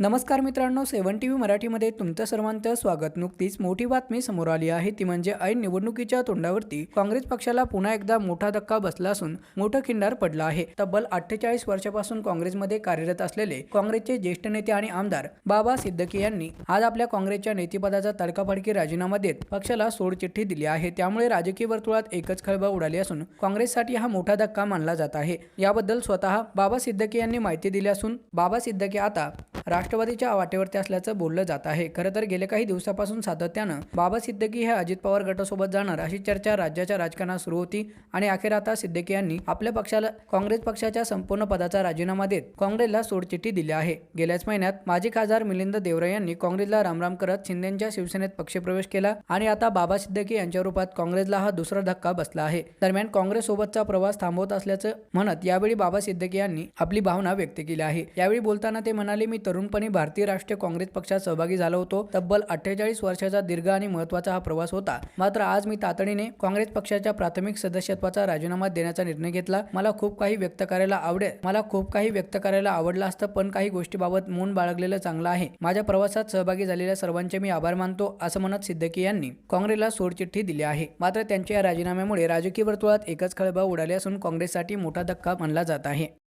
नमस्कार मित्रांनो सेवन T V मराठीमध्ये तुमचं सर्वांचं स्वागत. नुकतीच मोठी बातमी समोर आली आहे. ती म्हणजे ऐन निवडणुकीच्या तोंडावरती काँग्रेस पक्षाला पुन्हा एकदा मोठा धक्का बसला असून मोठं खिंडार पडलं आहे. तब्बल अठ्ठेचाळीस वर्षापासून काँग्रेसमध्ये कार्यरत असलेले काँग्रेसचे ज्येष्ठ नेते आणि आमदार बाबा सिद्दकी यांनी आज आपल्या काँग्रेसच्या नेतेपदाचा तडकाफडकी राजीनामा देत पक्षाला सोडचिठ्ठी दिली आहे. त्यामुळे राजकीय वर्तुळात एकच खळबळ उडाली असून काँग्रेससाठी हा मोठा धक्का मानला जात आहे. याबद्दल स्वतः बाबा सिद्दकी यांनी माहिती दिली असून बाबा सिद्दकी आता राष्ट्र राष्ट्रवादीच्या वाटेवरती असल्याचं बोललं जात आहे. खरं तर गेल्या काही दिवसापासून सातत्यानं बाबा सिद्दकी हे अजित पवार गटासोबत जाणार अशी चर्चा राज्याच्या राजकारणात सुरू होती आणि अखेर आता सिद्दकी यांनी आपल्या पक्षाला काँग्रेस पक्षाच्या संपूर्ण पदाचा राजीनामा देत काँग्रेसला सोडचिठ्ठी दिली आहे. गेल्याच महिन्यात माजी खासदार मिलिंद देवरे यांनी काँग्रेसला रामराम करत शिंदेच्या शिवसेनेत पक्षप्रवेश केला आणि आता बाबा सिद्दकी यांच्या रूपात काँग्रेसला हा दुसरा धक्का बसला आहे. दरम्यान काँग्रेस सोबतचा प्रवास थांबवत असल्याचं म्हणत यावेळी बाबा सिद्दकी यांनी आपली भावना व्यक्त केली आहे. यावेळी बोलताना ते म्हणाले मी तरुण भारतीय राष्ट्रीय काँग्रेस पक्षात सहभागी झालो होतो. तब्बल अठ्ठेचाळीस वर्षाचा दीर्घ आणि महत्त्वाचा हा प्रवास होता. मात्र आज मी तातडीने काँग्रेस पक्षाच्या प्राथमिक सदस्यत्वाचा राजीनामा देण्याचा निर्णय घेतला. मला खूप काही व्यक्त करायला आवडेल. मला खूप काही व्यक्त करायला आवडलं असतं पण काही गोष्टीबाबत मौन बाळगलेलं चांगलं आहे. माझ्या प्रवासात सहभागी झालेल्या सर्वांचे मी आभार मानतो असं म्हणत सिद्दकी यांनी काँग्रेसला सोडचिठ्ठी दिली आहे. मात्र त्यांच्या या राजीनाम्यामुळे राजकीय वर्तुळात एकच खळबळ उडाली असून काँग्रेससाठी मोठा धक्का मानला जात आहे.